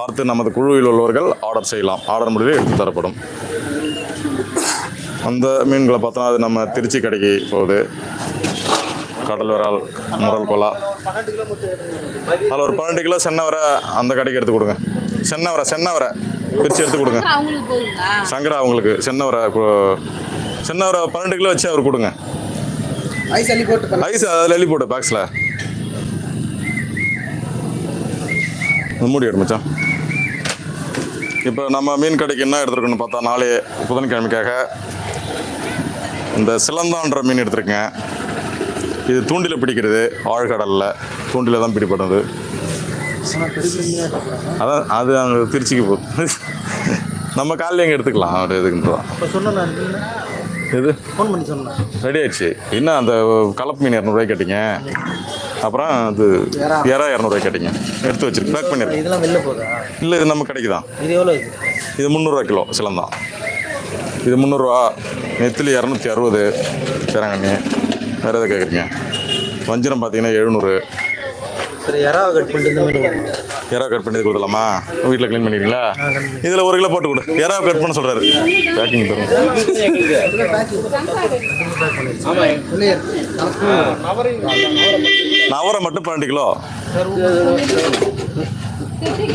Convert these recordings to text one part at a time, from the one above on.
பார்த்து நமது குழுவில் உள்ளவர்கள் ஆர்டர் செய்யலாம். ஆர்டர் முடிவு எடுத்து தரப்படும். அந்த மீன்களை பார்த்தோன்னா அது நம்ம திருச்சி கடைக்கு போகுது. கடல் விரால் முரல் கொலா. அதில் ஒரு பன்னெண்டு கிலோ சென்னவரை அந்த கடைக்கு எடுத்து கொடுங்க. சென்னவரை சென்னவரை பிரித்து எடுத்து கொடுங்க. சங்கரா அவங்களுக்கு சென்னவரை கு- சென்னவரை பன்னெண்டு கிலோ வச்சு அவர் கொடுங்க. ஐஸ் அதில் எழுதி போட்டு பாக்ஸில் மூடி எடு மச்சான். இப்போ நம்ம மீன் கடைக்கு என்ன எடுத்துருக்கோன்னு பார்த்தா நாளை புதன்கிழமைக்காக இந்த சிலந்தான்ற மீன் எடுத்திருக்கேன். இது தூண்டில் பிடிக்கிறது. ஆழ்கடலில் தூண்டில தான் பிடிப்படுது அதான் அது அங்கே திருச்சிக்கு போகுது நம்ம காலையில் எங்கே எடுத்துக்கலாம்? சொன்னேன் நான் இது ஃபோன் பண்ணி சொன்னேன். ரெடி ஆயிடுச்சு என்ன அந்த கலப்பு மீன் இரநூறுவாய்க்கு கேட்டீங்க? அப்புறம் அது இறா இரநூறுவாய்க்கு கேட்டீங்க. எடுத்து வச்சிருக்கு. பேக் பண்ணிருக்கேன் இதெல்லாம் வெளில போதா இல்லை இது நம்ம கடைக்கு தான். இது எவ்வளோ இது? இது முந்நூறுரூவா கிலோ சிலந்தான் இது முந்நூறுரூவா நெத்திலி இரநூத்தி அறுபது. பேரங்கண்ணி வேறு எதை கேட்குறீங்க வஞ்சிரம் பார்த்தீங்கன்னா எழுநூறு. சரி கட் பண்ணிட்டு. எறா கட் பண்ணி கொடுத்துலாமா வீட்டில் க்ளீன் பண்ணிடுறீங்களா இதில் ஒரு கிலோ போட்டு கொடு. எறா கட் பண்ண சொல்கிறாரு பேக்கிங் தரும். இருக்கு. நவரை மட்டும் பன்னெண்டு கிலோ.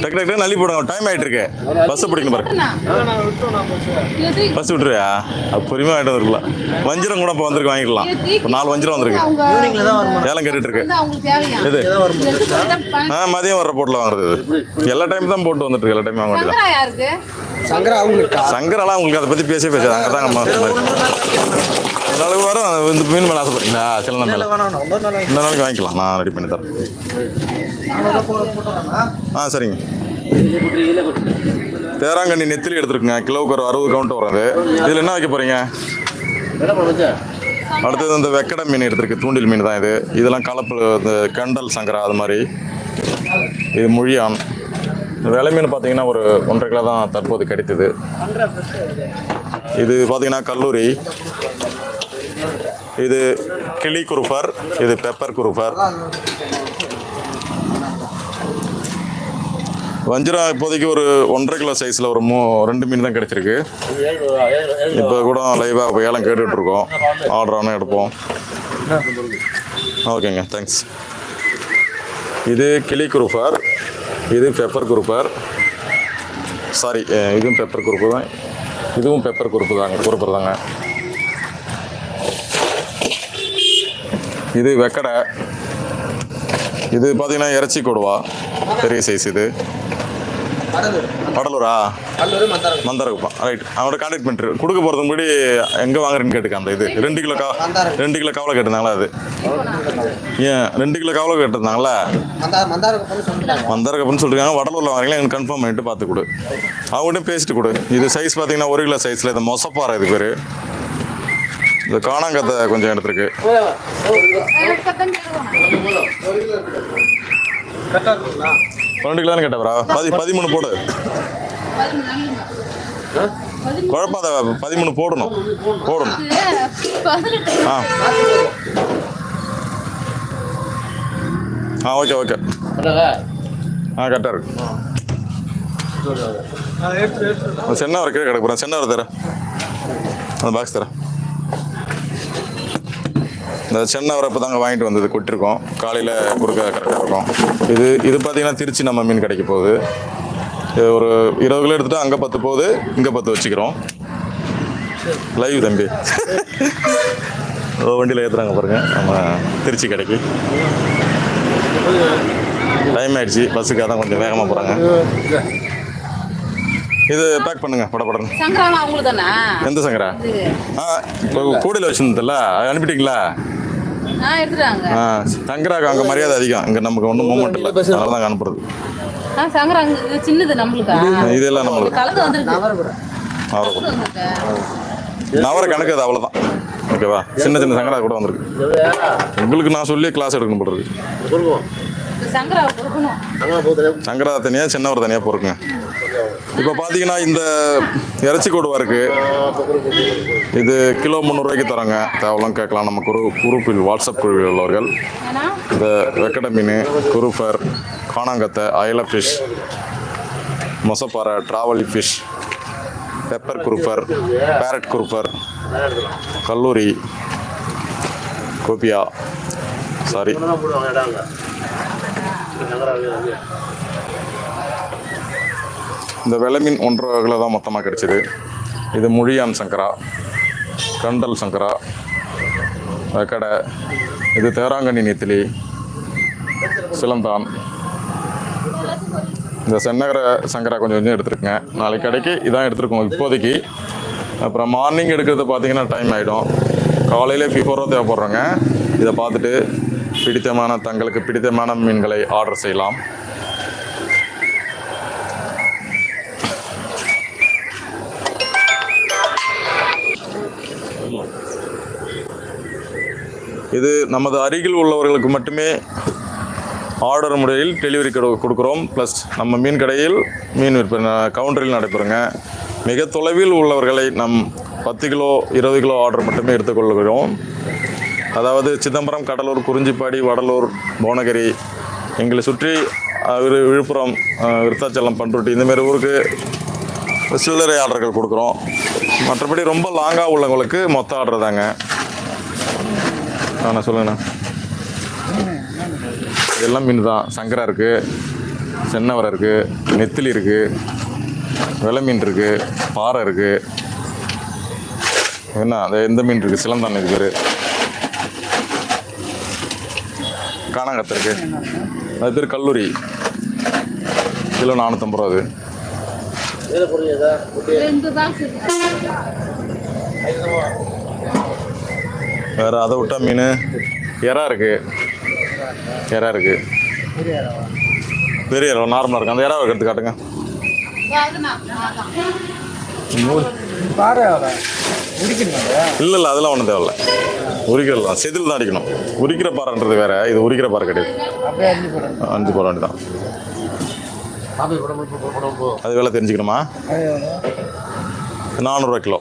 டக்கு டக்கு நல்லி போடுங்க. டைம் ஆகிட்டு இருக்கு பஸ்ஸை பிடிக்கணும் பாரு. பஸ் விட்டுருவியா? அது பொறுமையாக வாங்கிட்டு வந்துருக்கலாம். வஞ்சிரம் கூட இப்போ வந்திருக்கு வாங்கிக்கலாம். இப்போ நாலு வஞ்சிரம் வந்திருக்கு. ஏலம் கேட்டுட்டு இருக்கு சங்கரா ஆ மதியம் வர்ற போட்டில் வாங்குறது இது. எல்லா டைம் தான் போட்டு வந்துட்டு இருக்கு. எல்லா டைம் வாங்க வேண்டியதான் சங்கரெல்லாம் உங்களுக்கு அதை பற்றி பேசவே பேசாது. அங்கே தான் இந்த அளவுக்கு வரும் இந்த மீன் மேலே ஆசைப்பட்டீங்களா சில மேலே. நாள் இந்த நாளைக்கு வாங்கிக்கலாம். நான் ரெடி பண்ணி தரேன். ஆ சரிங்க. தேராங்கண்ணி நெத்திலி எடுத்துருக்குங்க. கிலோவுக்கு ஒரு அறுபது கவுண்ட் வரும் அது. இதில் என்ன வைக்க போகிறீங்க அடுத்தது இந்த வெக்கடை மீன் எடுத்திருக்கு. தூண்டில் மீன் தான் இது. இதெல்லாம் கலப்பு இந்த கண்டல் சங்கரா அது மாதிரி. இது முழியான். விலை மீன் பார்த்தீங்கன்னா ஒரு ஒன்றரை கிலோ தான் தற்போது கிடைத்தது. இது பார்த்தீங்கன்னா கல்லூரி. இது கிளி குருஃபர் இது பெப்பர் குருஃபர். வஞ்சிரம் இப்போதைக்கு ஒரு ஒன்றரை கிலோ சைஸில் ஒரு மூ ரெண்டு மீன் தான் கிடைச்சிருக்கு. இப்போ கூட லைவாக ஏலம் கேட்டுட்ருக்கோம். ஆர்டர் ஆனால் எடுப்போம். ஓகேங்க தேங்க்ஸ் இது கிளி குரூப்பர் இது பெப்பர் குரூப்பர் சாரி இதுவும் பெப்பர் குரூப்பு தான். இதுவும் பெப்பர் குரூப்பு தாங்க குரூப்பர் தாங்க. இது வெக்கடை. இது பார்த்தீங்கன்னா இறைச்சி கொடுவா. பெரிய சைஸ் இது. வடலூரா? மந்தாரகுப்பம் ரைட் அவனோட கான்டாக்ட் பண்ணிட்டு கொடுக்க போகிறதுக்கு முன்னாடி எங்கே வாங்குறேன்னு கேட்டுக்க அந்த இது. ரெண்டு கிலோ கா. ரெண்டு கிலோ கவலை கேட்டிருந்தாங்களா அது? ஏன்? ரெண்டு கிலோ கவலை கேட்டிருந்தாங்களா மந்தாரகப்பன்னு சொல்லிருக்காங்க வடலூரில் வாங்கலாம் எனக்கு கன்ஃபார்ம் பண்ணிட்டு பார்த்து கொடு. அவங்ககிட்ட பேசிட்டு கொடு. இது சைஸ் பார்த்தீங்கன்னா ஒரு கிலோ சைஸில் இது மொசப்பாறை இது பேர். இந்த காணாங்கத்தை கொஞ்சம் எடுத்துருக்கு. பன்னெண்டு கிலோன்னு கேட்டவரா பதி பதிமூணு போடு. குழப்பாத பதிமூணு போடணும். போடணும். ஆ. ஆ ஓகே ஓகே. ஆ கரெக்டாக இருக்கு. சென்னை சென்னவரை கீழே கிடக்கு போகிறேன் சென்னவரை தரேன். அந்த பாக்ஸ் தரேன். இந்த சென்னவரை இப்போ தாங்க வாங்கிட்டு வந்தது கொட்டிருக்கோம் காலையில் கொடுக்க கரெக்டாக இருக்கும். இது இது பார்த்தீங்கன்னா திருச்சி நம்ம மீன் கடைக்கு போகுது. ஒரு இருபது கிலோ எடுத்துகிட்டு அங்கே பத்து போகுது இங்கே பத்து வச்சுக்கிறோம். லைவ் தம்பி. ஓ, வண்டியில் ஏற்றுறாங்க பாருங்க நம்ம திருச்சி கடைக்கு. டைம் ஆயிடுச்சு பஸ்ஸுக்கு அதான் கொஞ்சம் வேகமாக போகிறாங்க இது பேக் பண்ணுங்க தானே எந்த சங்கரா? கூடையில் வச்சுருந்ததில்ல அனுப்பிட்டீங்களா? சங்கராக்கு அங்கே மரியாதை அதிகம். இங்கே நமக்கு ஒன்றும் மூமெண்ட் இல்லை அதனால தான் அனுப்புறது. சின்னது நம்மளுக்கா? இதெல்லாம் நம்மளுக்கு. நவர கணக்கு அது அவ்வளோதான் ஓகேவா சின்ன சின்ன சங்கரா கூட வந்திருக்கு. உங்களுக்கு நான் சொல்லி கிளாஸ் எடுக்கணும் போடுறது சங்கரா தனியாக சின்னவர் தனியாக பொறுக்குங்க. இப்போ பார்த்தீங்கன்னா இந்த இறைச்சி கொடுவா இருக்கு இது கிலோ முந்நூறுரூவாய்க்கு தரோங்க. தேவலாம் கேட்கலாம். நம்ம குரு குரூப்பில் வாட்ஸ்அப் குழுவில் உள்ளவர்கள். இந்த வெக்கடை மீன் குருஃபர் காணாங்கத்தை அயல fish மொசப்பாறை trevally fish pepper grouper parrot grouper கல்லூரி கோபியா சாரி இந்த வெலை ஒன்றரை கிலோ தான் மொத்தமாக கிடச்சிது. இது முழியான் சங்கரா கண்டல் சங்கரா கடை இது தேராங்கண்ணி நெத்திலி சிலந்தான். இந்த சென்னகர சங்கரா கொஞ்சம் கொஞ்சம் எடுத்துருக்குங்க. நாளைக்கு கடைக்கு இதான் எடுத்துருக்கோம் இப்போதைக்கு. அப்புறம் மார்னிங் எடுக்கிறது பார்த்தீங்கன்னா டைம் ஆகிடும் காலையிலே பிஃபோராக தேவைப்படுறோங்க. இதை பார்த்துட்டு பிடித்தமான தங்களுக்கு பிடித்தமான மீன்களை ஆர்டர் செய்யலாம். இது நமது அருகில் உள்ளவர்களுக்கு மட்டுமே ஆர்டர் முறையில் டெலிவரி கொடு- கொடுக்குறோம். ப்ளஸ் நம்ம மீன் கடையில் மீன் விற்பனை கவுண்டரில் நடைபெறுங்க. மிக தொலைவில் உள்ளவர்களை நம் பத்து கிலோ இருபது கிலோ ஆர்டர் மட்டுமே எடுத்துக்கொள்கிறோம் அதாவது சிதம்பரம் கடலூர் குறிஞ்சிப்பாடி வடலூர் புவனகிரி எங்களை சுற்றி அஹ், விழுப்புரம் விருத்தாச்சலம் பண்ருட்டி இந்தமாரி ஊருக்கு சில்லறை ஆர்டர்கள் கொடுக்குறோம். மற்றபடி ரொம்ப லாங்காக உள்ளவங்களுக்கு மொத்த ஆர்டர் தாங்க. ஆண்ணா சொல்லுங்கண்ணா. இதெல்லாம் மீன் தான். சங்கரா இருக்குது சென்னவரை இருக்குது நெத்திலி இருக்குது வெலை மீன் இருக்குது பாறை இருக்குது என்ன அது எந்த மீன் இருக்குது சிலந்தான் இது பேர்? காணாங்கத்தை இருக்கு அது பேர் கல்லூரி. கிலோ நானூற்றம்பது ரூபா அது. வேறு அதை விட்டா மீன். எறா இருக்கு. எறா இருக்கு. பெரிய எறா நார்மலாக இருக்கு. அந்த எறா எடுத்து காட்டுங்க. பாரு இல்லை இல்லை அதெல்லாம் ஒன்றும் தேவையில்ல. உரிக்கிறது தான் செதில் தான் அடிக்கணும். உரிக்கிற பாறைன்றது வேற இது உரிக்கிற பாறை கிடையாது. அஞ்சு போடுங்க அஞ்சு போட வேண்டியதான் பாப்பி போட முடியும் போட போ அது வேலை தெரிஞ்சுக்கணுமா? நானூறுரூவா கிலோ.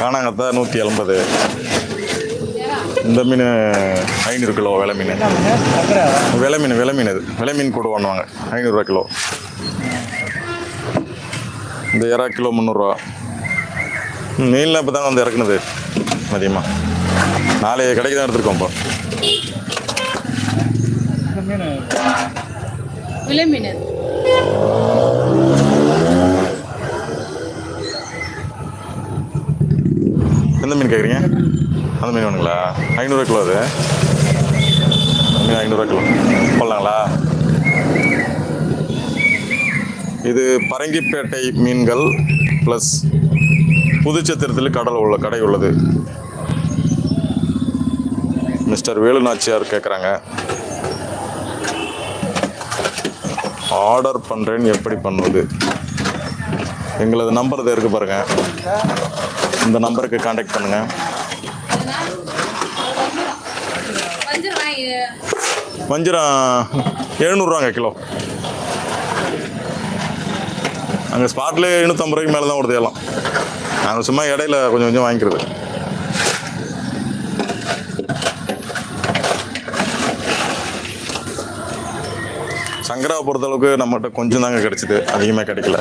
காணாங்கத்தை நூற்றி எண்பது. இந்த மீன் ஐநூறு கிலோ விலை மீன். விலை மீன் விலை மீன் இது. விலை மீன் கூட பண்ணுவாங்க ஐநூறுரூவா கிலோ. இந்த இறா கிலோ முந்நூறுரூவா மீன்லாம் இப்போ தாங்க வந்து இறக்குனது மதியமாக நாளைய கடைக்கு தான் எடுத்துருக்கோம் இப்போ. விலை மீன். எந்த மீன் கேட்குறீங்க அந்த மீன் வேணுங்களா? ஐநூறுரூவா கிலோ அது. மீன் ஐநூறுரூவா கிலோ. போடலாங்களா இது பரங்கிப்பேட்டை மீன்கள் ப்ளஸ் புதுச்சத்திரத்தில் கடல் உள்ள கடை உள்ளது. மிஸ்டர் வேலு நாச்சியார் கேட்குறாங்க ஆர்டர் பண்ணுறேன் எப்படி பண்ணுவது? எங்களது நம்பர் இதை இருக்கு பாருங்கள் இந்த நம்பருக்கு காண்டாக்ட் பண்ணுங்கள் வஞ்சிரம் வாங்கி வஞ்சிரம் எழுநூறுவாங்க கிலோ. அங்கே ஸ்பாட்லேயே எழுநூற்றம்பது ரூபாய்க்கு மேலே தான் கொடுத்து எல்லாம். நாங்கள் சும்மா இடையில கொஞ்சம் கொஞ்சம் வாங்கிக்கிறது. சங்கராவை பொறுத்தளவுக்கு நம்மகிட்ட கொஞ்சம் தாங்க கிடைச்சிது. அதிகமாக கிடைக்கல.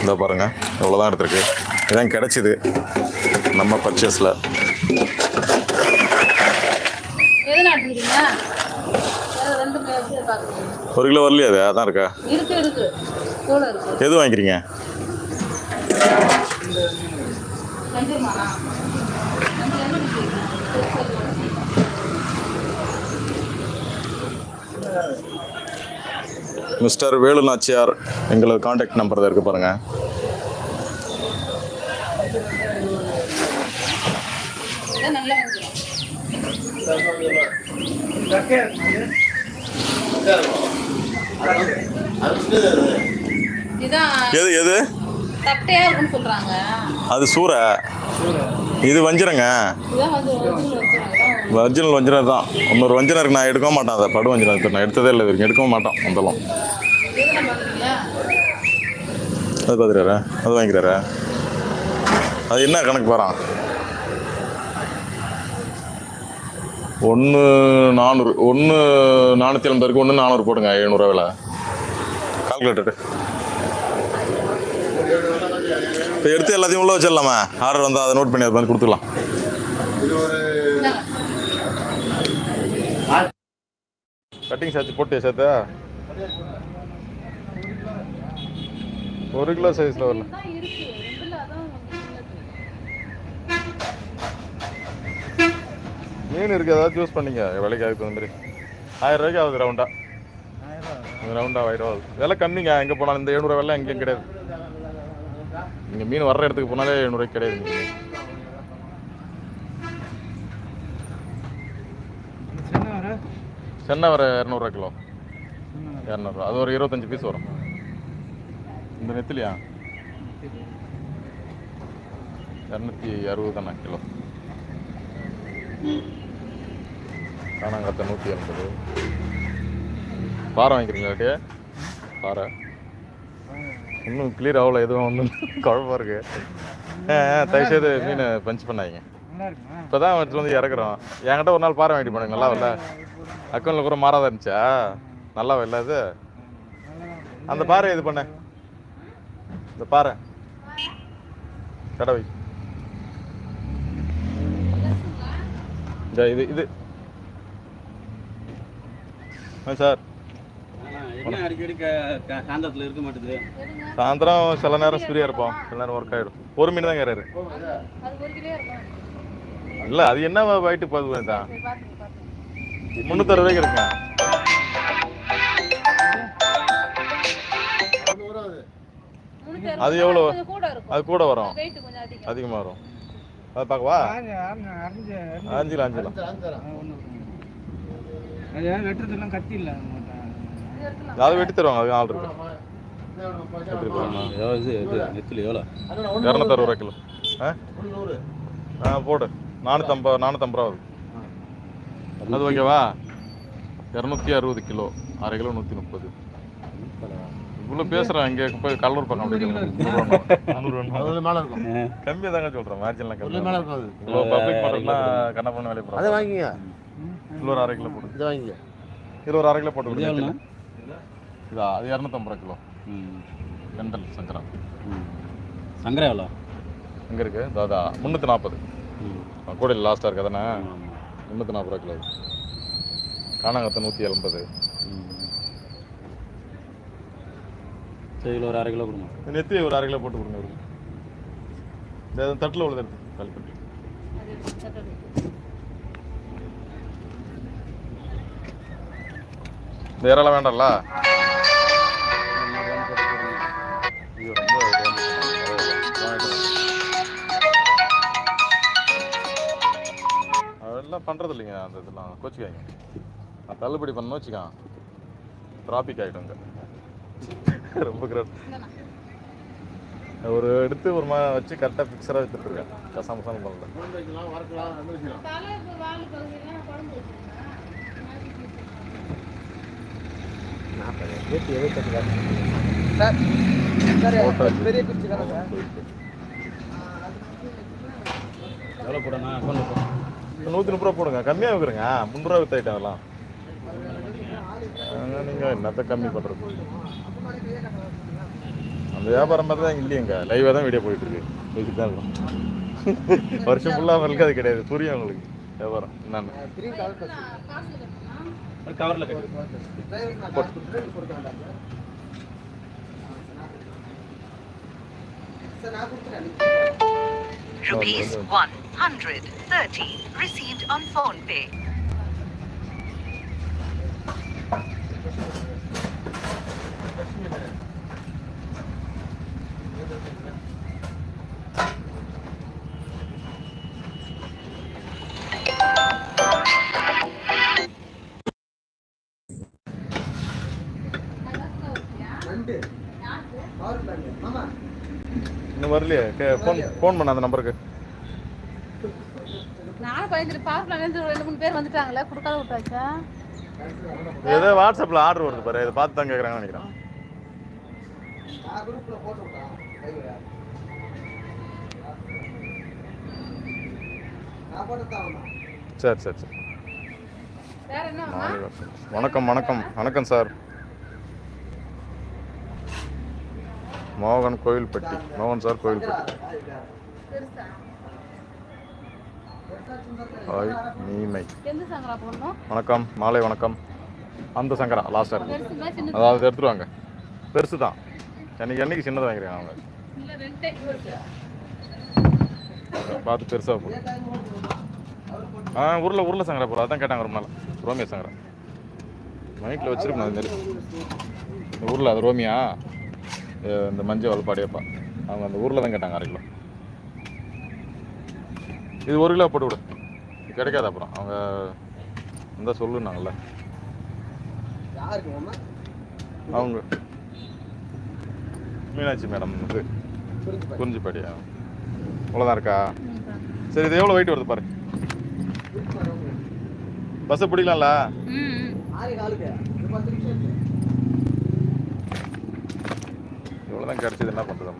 இந்த பாருங்கள் இவ்வளோதான் தான் எடுத்திருக்கு. இதான் கிடைச்சிது. நம்ம பர்ச்சேஸில் எது நாட்டுக்கிறீங்க வேற ரெண்டு பேர் பார்க்குறீங்க ஒரு கிலோ வரலையா அது? அதான் இருக்கா? இருக்கு இருக்கு. எது வாங்கிக்கிறீங்க? மிஸ்டர் வேலு நாச்சியார் எங்களது காண்டாக்ட் நம்பர் தான் இருக்குது பாருங்கள் நல்ல எது எது? அது சூறை. இது வஞ்சிரங்க. ஒரிஜினல் வஞ்சிரம். தான். இன்னொரு வஞ்சிரம் இருக்கு நான் எடுக்க மாட்டேன் அதை. படு வஞ்சிரம் நான் எடுத்ததே இல்லை வரைக்கும் எடுக்கவும் மாட்டோம் அதெல்லாம் அது பார்த்துறாரா அது வாங்கிக்கிறாரா அது என்ன கணக்கு போகிறான் ஒன்று நானூறு ஒன்று நானூற்றி ஐம்பதுக்கு ஒன்று நானூறு போடுங்க எழுநூறுவா விலை. கால்குலேட்டர் இப்போ எடுத்து எல்லாத்தையும் உள்ளே வச்சிடலாமா. ஆர்டர் வந்தால் அதை நோட் பண்ணி அதை வந்து கொடுத்துக்கலாம் கட்டிங் சார்ஜ் போட்டு சேர்த்தா ஒரு கிலோ சைஸில் வரல தான் இருக்கு ரெண்டுல அதான் மீன் இருக்கு ஏதாவது சூஸ் பண்ணிங்க. விலைக்கு அதுக்கு தகுந்த மாதிரி. ஆயிரம் ரூபாய்க்கு ஆகுது ரவுண்டா ரவுண்டா ஆயிரம் ரூபா ஆகுது. விலை கம்மிங்க. எங்கே போனாலும் இந்த எழுநூறு விலை எங்கேயும் கிடையாது. இங்கே மீன் வர்ற இடத்துக்கு போனாலே எழுநூறுவாய்க்கு கிடையாது சென்னை வர இரநூறுவா கிலோ. இரநூறுவா அது ஒரு இருபத்தஞ்சி பீஸ் வரும். இந்த நெத்திலியா? இரநூத்தி அறுபது தானே கிலோ. காணாங்கத்தை நூற்றி எண்பது. பாறை வாங்கிக்கிறீங்களா டே பாறை. இன்னும் கிளியர் ஆகல எதுவும் வந்து குழப்பம் இருக்கு. தயவுசெய்து மீன் பஞ்ச் பண்ணாதீங்க. இப்போ தான் இடத்துல வந்து இறக்குறோம் என்கிட்ட ஒரு நாள் பாறை வாங்கிட்டு போனேங்க நல்லா இல்லை. அக்கௌண்ட்டில் கூட மாறாத இருந்துச்சா? நல்லா இல்லை அது. அந்த பாறை இது பண்ண. இந்த பாறை. கடவை இந்த இது இது. சார். இருக்க மாட்டேது? சாயந்தரம் சில நேரம் ஃப்ரீயாக இருப்போம். சில நேரம் ஒர்க் ஆகிடும் ஒரு மீன் தான் கேறாரு இல்லை அது என்ன வயிட்டு போகுது தான் முந்நூற்றறுபது ரூபாய்க்கு இருக்குங்க அது எவ்வளோ? கொஞ்சம் கூட இருக்கும் அது கூட வரும் வெயிட் கொஞ்சம் அதிகம் அதிகமாக வரும் அது பார்க்கவா அஞ்சில் அஞ்சில் வெட்டுறதுலாம் கத்தி இல்லை. அதை வெட்டி தருவாங்க அது ஆள் இருக்கு. போகலாமா இது இது நெத்திலி எவ்வளோ? இரநூத்தறுபது ரூபா கிலோ. ஆ? ஆ போடு. நானூற்றம்பது நானூற்றம்பது ரூபா வருது அது ஓகேவா? இரநூத்தி அறுபது கிலோ. அரை கிலோ நூற்றி முப்பது. இவ்வளோ பேசுகிறேன் இங்கே போய் கடலூர் பக்கம் கம்மியாக தாங்க சொல்கிறேன் மார்ஜின்லாம் உள்ள கம்மி இவ்வளோ பப்ளிக் பண்ணுறதுனா கண்ண பண்ண வேலையை அதை வாங்கிங்க கிலோ ஒரு அரை கிலோ போட்டு இதை வாங்கிங்க இது ஒரு அரை கிலோ போட்டு இது கொடுங்க இதா அது இரநூத்தம்பது ரூபா கிலோ. ம். வெண்டல் சங்கரா ம். சங்கரா எவ்வளோ? எங்கே இருக்கு? தாதா முந்நூற்றி நாற்பது ம். கூட லாஸ்ட்டாக இருக்கு அதானே ஆமா. முந்நூற்றி நாற்பது ரூபா கிலோ. காணாங்கத்தை நூற்றி எண்பது. ம். சரி கிலோ ஒரு அரை கிலோ கொடுங்க. நெத்தி ஒரு அரை கிலோ போட்டு கொடுங்க தட்டில் உள்ளது எடுத்து கழிப்பட்டு அது சட்டை இந்த இறலாம் வேண்டாம்ல. அதெல்லாம் பண்ணுறது இல்லைங்க அந்த இதெல்லாம். கோச்சிக்காங்க நான் தள்ளுபடி பண்ணணும் வச்சுக்கான் டிராபிக் ஆகிடுங்க ரொம்ப கிரேட் ஒரு எடுத்து ஒரு மா வச்சு கரெக்டாக ஃபிக்ஸராக வச்சுருக்கேன் கசாம கசாம பண்ணல. குழம்பு வைக்கலாம் சார் எவ்வளோ போடணும் நூற்றி முப்பது ரூபா போடுங்க கம்மியாக வைக்கிறேங்க முந்நூறுரூவா வித்து ஐட்டம் நீங்கள் என்னத்தை கம்மி பண்ணுறது அந்த வியாபாரம் மாதிரி தான் இல்லையங்க லைவாக தான் வீடியோ போயிட்டு தான் இருக்கும் வருஷம் ஃபுல்லாக அவங்களுக்கு அது கிடையாது புரியும் அவங்களுக்கு வியாபாரம் என்னென்ன Rupees 130 received on phone pay. Phone phone பண்ண அந்த நம்பருக்கு. நானும் பயந்துட்டு பார்க்கலாம் ரெண்டு மூணு பேர் வந்துட்டாங்களே கொடுக்காத விட்டாச்சா ஏதோ வாட்ஸ்அப்பில் ஆர்டர் வருது பாரு இதை பார்த்து தான் கேட்குறாங்கன்னு நினைக்கிறேன். சரி சரி சரி. வணக்கம் வணக்கம். வணக்கம் சார். மோகன் கோயில்பட்டி. மோகன் சார் கோயில்பட்டி. ஹாய் போடணும்? வணக்கம் மாலை வணக்கம். அந்த சங்கரா லாஸ்ட்டாக இருக்கு. அதாவது எடுத்துருவாங்க. பெருசு தான். என்னைக்கு என்னைக்கு சின்னதாக வாங்கிறேன் அவங்க? பார்த்து பெருசாக போகும் ஆ உருளை உருளை சங்கரா போகிறோம் அதான் கேட்டாங்க ரொம்ப நாள். ரோமியா சங்கரா. மைக்கில் வச்சிருக்கணும் அது மாதிரி ஊரில் அது ரோமியா? இந்த மஞ்சள் வளப்பாடியப்பா அவங்க அந்த ஊரில் தான் கேட்டாங்க அரை கிலோ இது ஒரு கிலோ போட்டு விடு இது கிடைக்காது அப்புறம். அவங்க இந்த சொல்லுனாங்கல்ல. அவங்க. மீனாட்சி மேடம் இது. குறிஞ்சிப்பாடியா அவ்வளோதான் இருக்கா? சரி இது எவ்வளோ வெயிட் வருது பாரு. பஸ்ஸை பிடிக்கலாம்ல ம் ஆறு காலுக்கு ஒரு பத்து நிமிஷம் இருக்கு. இவ்வளோ தான் கிடச்சது. என்ன பண்ணுறது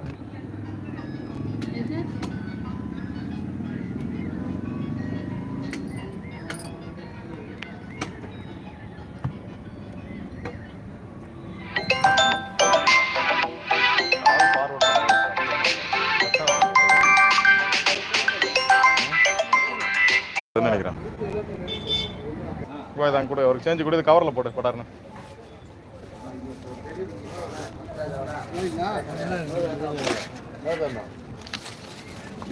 எது நினைக்கிறேன்? போய் தான் கூட ஒரு சேஞ்சு கூட இது கவரில் போட்டு போட்டாருன்னு.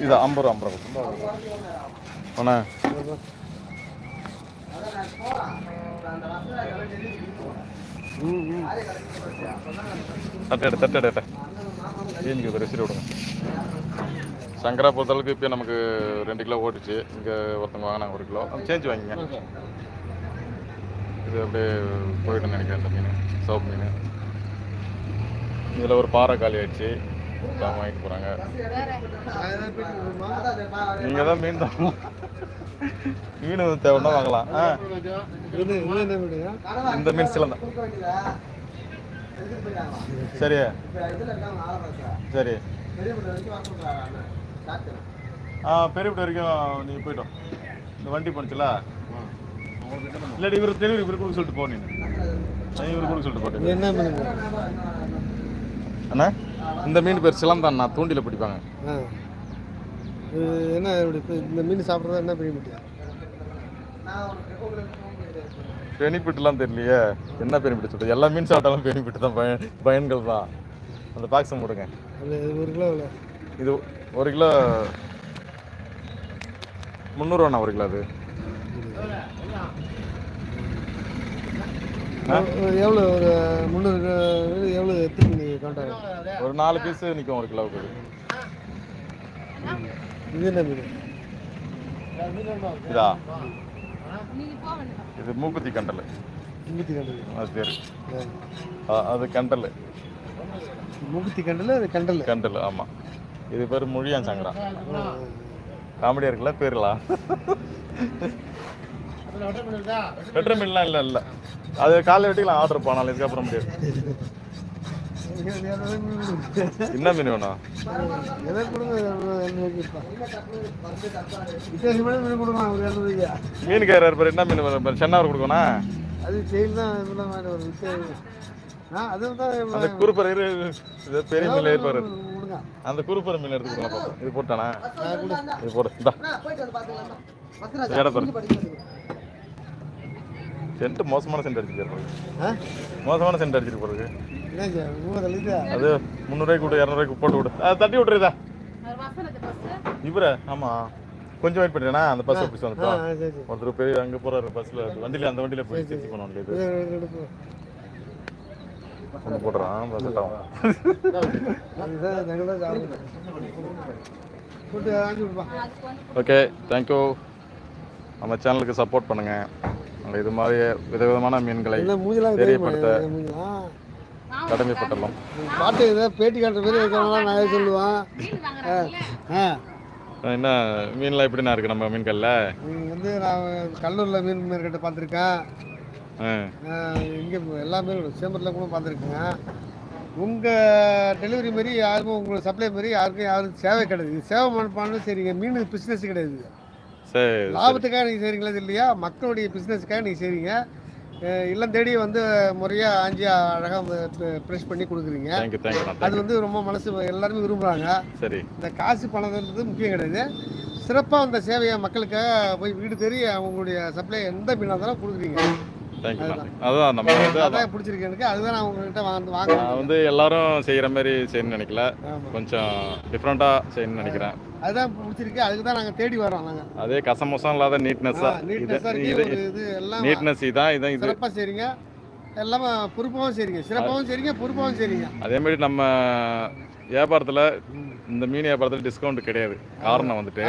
இது ஐம்பது ரூபா ஐம்பது ரூபா. அண்ணா. தட்டு எடு தட்டு எடு எடு. ஏஞ்சிக்கு ஒரு விடுங்க சங்கரா பொறுத்தளவுக்கு இப்போ நமக்கு ரெண்டு கிலோ ஓட்டுச்சு. இங்கே ஒருத்தவங்க வாங்கினாங்க ஒரு கிலோ. சேஞ்ச் வாங்கிங்க. இது அப்படியே போயிட்டு நினைக்கிறேன் இந்த மீன். சோப்பு மீன். இதில் ஒரு பாறை காலி ஆயிடுச்சு. தான் வாங்கிட்டு போகிறாங்க நீங்கள் தான் மீன் தான் மீன் தேவைன்னா வாங்கலாம். ஆ. இது இந்த மீன் சிலந்தான். சரி. சரி. ஆ பெரியவிட்ட வரைக்கும் நீங்கள் போயிட்டோம் இந்த வண்டி போனுச்சுல இல்லாட்டி இவர் டெலிவரி இவர் கொடுக்க சொல்லிட்டு போனீங்க இவருக்கு இவர் கொடுக்க சொல்லிட்டு போட்டேன் என்ன அண்ணா? இந்த மீன் பேர் சிலந்தான் நான் தூண்டில பிடிப்பாங்க. என்ன இந்த மீன் சாப்பிட்றதா என்ன மீட்டியா பெனிஃபிட்லாம் தெரியலையே. என்ன பெனிஃபிட் சொல்றது? எல்லா மீன் சாப்பிட்டாலும் பெனிஃபிட் தான். பயன் பயன்கள் தான். அந்த பாக்ஸை போடுங்க ஒரு கிலோ இது ஒரு கிலோ முந்நூறுவாண்ணா ஒரு கிலோ அது. எவ்வளோ ஒரு முந்நூறு எவ்வளோ எத்தனை காண்டாகும் ஒரு நாலு பீஸ் நிற்கும் ஒரு கிலோவுக்கு. இது என்ன மீன்? இதா? இது மூக்குத்தி கண்டல். மூக்குத்தி கண்டல். அது பேர். ஆ. அது கண்டல். மூக்குத்தி கண்டல் அது கண்டல்? கண்டல் ஆமாம் இது பேர் மொழியான் சங்கரா காமெடியாக இருக்குல்ல? பேர்லாம் வெட்டுற மீன்லாம் இல்லை இல்லை. அது காலை வெட்டிக்கலாம் ஆர்டர் போனாலும் இதுக்கப்புறம் முடியாது. என்ன மீன் வேணும் எதை கொடுங்க? வித்தியாசமான மீன் கொடுங்க ஒரு இரநூறுக்கு. மீன் கேறாரு பேர் என்ன மீன் வேணும் சென்னாவர் கொடுக்கணும் அது செயல் தான் இதெல்லாம் வேணும் ஒரு ஆ அது தான் அந்த குறுப்பர் இரு இது பெரிய மீன் இருப்பாரு. அந்த குறுப்பர் மீன் எடுத்து கொடுக்கலாம் பாப்போம். இது போட்டானா. இது போடு இந்தா போயிட்டு வந்து பார்த்துக்கலாம் எடை பாரு சென்ட் மோசமான சென்ட் அடிச்சிருக்கு ஆ? மோசமான சென்ட் அடிச்சிட்டு போறது அது முந்நூறுவாய்க்கு கொடு இரநூறுவாய்க்கு போட்டு விடு. அதை தட்டி பஸ் இவர? ஆமா. கொஞ்சம் வெயிட் பண்ணுறேன்னா அந்த பஸ் பிடிச்சி ஆ வந்துட்டோம் சரி சரி. ஒருத்தர் போய் அங்கே போறாரு பஸ்ல வண்டியில அந்த வண்டியில போய் திருச்சி போன வேண்டியது. இது எடுப்பு. ஒன்று போடுறான் பஸ் ஆகும் ஓகே தேங்க்யூ நம்ம சேனலுக்கு சப்போர்ட் பண்ணுங்க. நாங்கள் இது மாதிரி விதவிதமான மீன்களை தெரியப்படுத்த கடமைப்பட்டுள்ளோம். பாட்டு ஏதாவது பேட்டி காட்டுற மாதிரி இருக்கிறவங்களாம் நான் சொல்லுவேன் என்ன மீன்லாம் எப்படிண்ணா இருக்கு நம்ம மீன்கள்ல? வந்து நான் கல்லூரில் மீன் மார்க்கெட்டை பார்த்துருக்கேன். இங்கே எல்லா மீனும் சேம்பரில் கூட பார்த்துருக்கேங்க. உங்கள் டெலிவரி மாரி யாருக்கும் உங்களுக்கு சப்ளை மாரி யாருக்கும் யாரும் சேவை கிடையாது. சேவை மனப்பான்னு சரிங்க. மீன் பிஸ்னஸ் கிடையாது. லாபத்துக்காக நீங்கள் செய்கிறீங்களா இல்லையா மக்களுடைய பிஸ்னஸ்க்காக நீங்கள் செய்கிறீங்க இல்லம் தேடி வந்து முறையாக ஆஞ்சி அழகாக ப்ரெஷ் பண்ணி கொடுக்குறீங்க. அது வந்து ரொம்ப மனசு எல்லாருமே விரும்புகிறாங்க சரி. இந்த காசு பணம்ன்றது முக்கியம் கிடையாது. சிறப்பாக அந்த சேவையை மக்களுக்காக போய் வீடு தேடி அவங்களுடைய சப்ளை எந்த மீனாக இருந்தாலும் கொடுக்குறீங்க. தேங்க்யூ அதுதான். நம்ம வந்து அதான் பிடிச்சிருக்கு எனக்கு அதுதான் நான் உங்ககிட்ட வாங்க வாங்க நான் வந்து எல்லாரும் செய்கிற மாதிரி செய்யணும்னு நினைக்கல. கொஞ்சம் டிஃப்ரெண்ட்டாக செய்யணும்னு நினைக்கிறேன். அதுதான் பிடிச்சிருக்கு. அதுக்கு தான் நாங்கள் தேடி வரோம் நாங்கள் அதே கசமோசம் இல்லாத இருக்கு. இது இது எல்லாம் நீட்னஸ் இதான் இதான் இது. சிறப்பாக செய்றீங்க. எல்லாமே பொறுப்பாகவும் செய்றீங்க. சிறப்பாகவும் செய்றீங்க பொறுப்பாகவும் அதே மாதிரி நம்ம வியாபாரத்தில் இந்த மீன் வியாபாரத்தில் டிஸ்கவுண்ட் கிடையாது. காரணம் வந்துட்டு.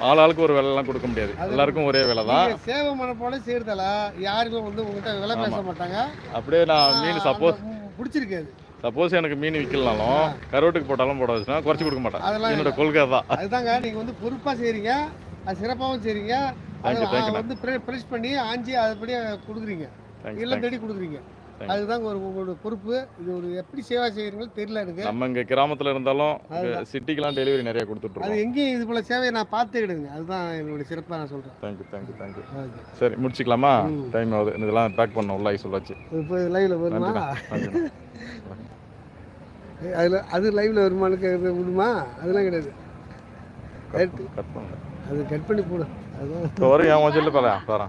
ஆள் ஆளுக்கு ஒரு விலைலாம் கொடுக்க முடியாது. எல்லாருக்கும் ஒரே விலை தான் சேவை மனப்போல செய்யறதால யாருக்கும் வந்து உங்ககிட்ட விலை பேச. மாட்டாங்க. அப்படியே நான் மீன் சப்போஸ் அந்த- ம், பிடிச்சிருக்கு அது சப்போஸ் எனக்கு மீன் விற்கலனாலும் கருவாட்டுக்கு போட்டாலும் போட வச்சுனா குறைச்சி கொடுக்க மாட்டேன். என்னோட கொள்கை தான் அதுதாங்க நீங்க வந்து பொறுப்பா செய்றீங்க. அது சிறப்பாகவும் you, அது வந்து ப்ரெஸ் பண்ணி ஆஞ்சி அதுபடியே கொடுக்குறீங்க. இல்லம் தேடி கொடுக்குறீங்க. அதுதாங்க ஒரு உங்களோட பொறுப்பு. இது ஒரு எப்படி சேவை செய்கிறீங்களோ தெரியல எனக்கு. நம்ம இங்கே கிராமத்தில் இருந்தாலும் அதுதான். சிட்டிக்கெலாம் டெலிவரி நிறைய அது கொடுத்துட்ருக்கோம் எங்கேயும் இது போல சேவையை நான் பார்த்தே கிடையாது அதுதான் என்னுடைய சிறப்பாக நான் சொல்கிறேன் தேங்க்யூ தேங்க்யூ தேங்க்யூ சரி முடிச்சுக்கலாமா. டைம் ஆகுது. இதெல்லாம் பேக் பண்ண உள்ள ஐ சொல்லாச்சு இப்போ லைவ்ல வருமா? அதில் அது லைவ்ல வருமானு கேட்குறது விடுமா? அதெல்லாம் கிடையாது. கட் பண்ணுங்க அது கட் பண்ணி போடு. அதுதான். வரும் என் பரேன் வரேன்